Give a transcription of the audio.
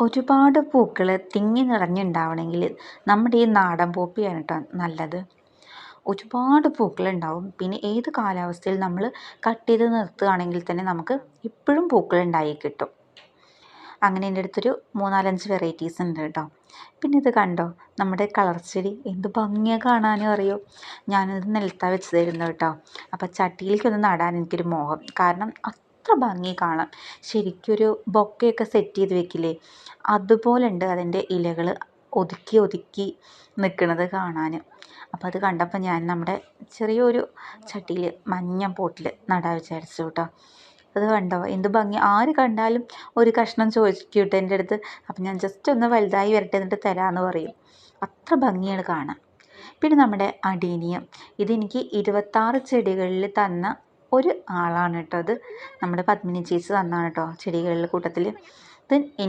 ഒരുപാട് പൂക്കൾ തിങ്ങി നിറഞ്ഞുണ്ടാവണമെങ്കിൽ നമ്മുടെ ഈ നാടൻ പോപ്പിയാണ് കേട്ടോ നല്ലത്. ഒരുപാട് പൂക്കളുണ്ടാവും. പിന്നെ ഏത് കാലാവസ്ഥയിൽ നമ്മൾ കട്ട് ചെയ്ത് നിർത്തുകയാണെങ്കിൽ തന്നെ നമുക്ക് ഇപ്പോഴും പൂക്കൾ ഉണ്ടായി കിട്ടും. അങ്ങനെ എന്റെ അടുത്തൊരു മൂന്നാലഞ്ച് വെറൈറ്റീസ് ഉണ്ട് കേട്ടോ. പിന്നെ ഇത് കണ്ടോ? നമ്മുടെ കളർ ചെടി. എന്ത് ഭംഗിയാണ് കാണാനും അറിയോ? ഞാനിത് നിലത്താണ് വെച്ചതായിരുന്നു കേട്ടോ. അപ്പോൾ ചട്ടിയിലേക്കൊന്ന് നടാൻ എനിക്കൊരു മോഹം. കാരണം അത്ര ഭംഗി കാണാം. ശരിക്കൊരു ബൊക്കയൊക്കെ സെറ്റ് ചെയ്ത് വെക്കില്ലേ? അതുപോലെ ഉണ്ട് അതിന്റെ ഇലകൾ ഒതുക്കി ഒതുക്കി നിൽക്കുന്നത് കാണാൻ. അപ്പം അത് കണ്ടപ്പോൾ ഞാൻ നമ്മുടെ ചെറിയൊരു ചട്ടിയിൽ മഞ്ഞ പോട്ടിൽ നടാൻ വിചാരിച്ചു കേട്ടോ. അത് കണ്ടോ? എന്ത് ഭംഗി. ആര് കണ്ടാലും ഒരു കഷ്ണം ചോദിക്കും കേട്ടോ എന്റെ അടുത്ത്. അപ്പം ഞാൻ ജസ്റ്റ് ഒന്ന് വലുതായി വരട്ടെ എന്നിട്ട് തരാമെന്ന് പറയും. അത്ര ഭംഗിയാണ് കാണാൻ. പിന്നെ നമ്മുടെ അടീനിയം. ഇതെനിക്ക് ഇരുപത്താറ് ചെടികളിൽ തന്ന ഒരു ആളാണ് കേട്ടോ അത്. നമ്മുടെ പത്മിനി ചേച്ചി തന്നാണ് കേട്ടോ ചെടികളുടെ കൂട്ടത്തിൽ ഇത്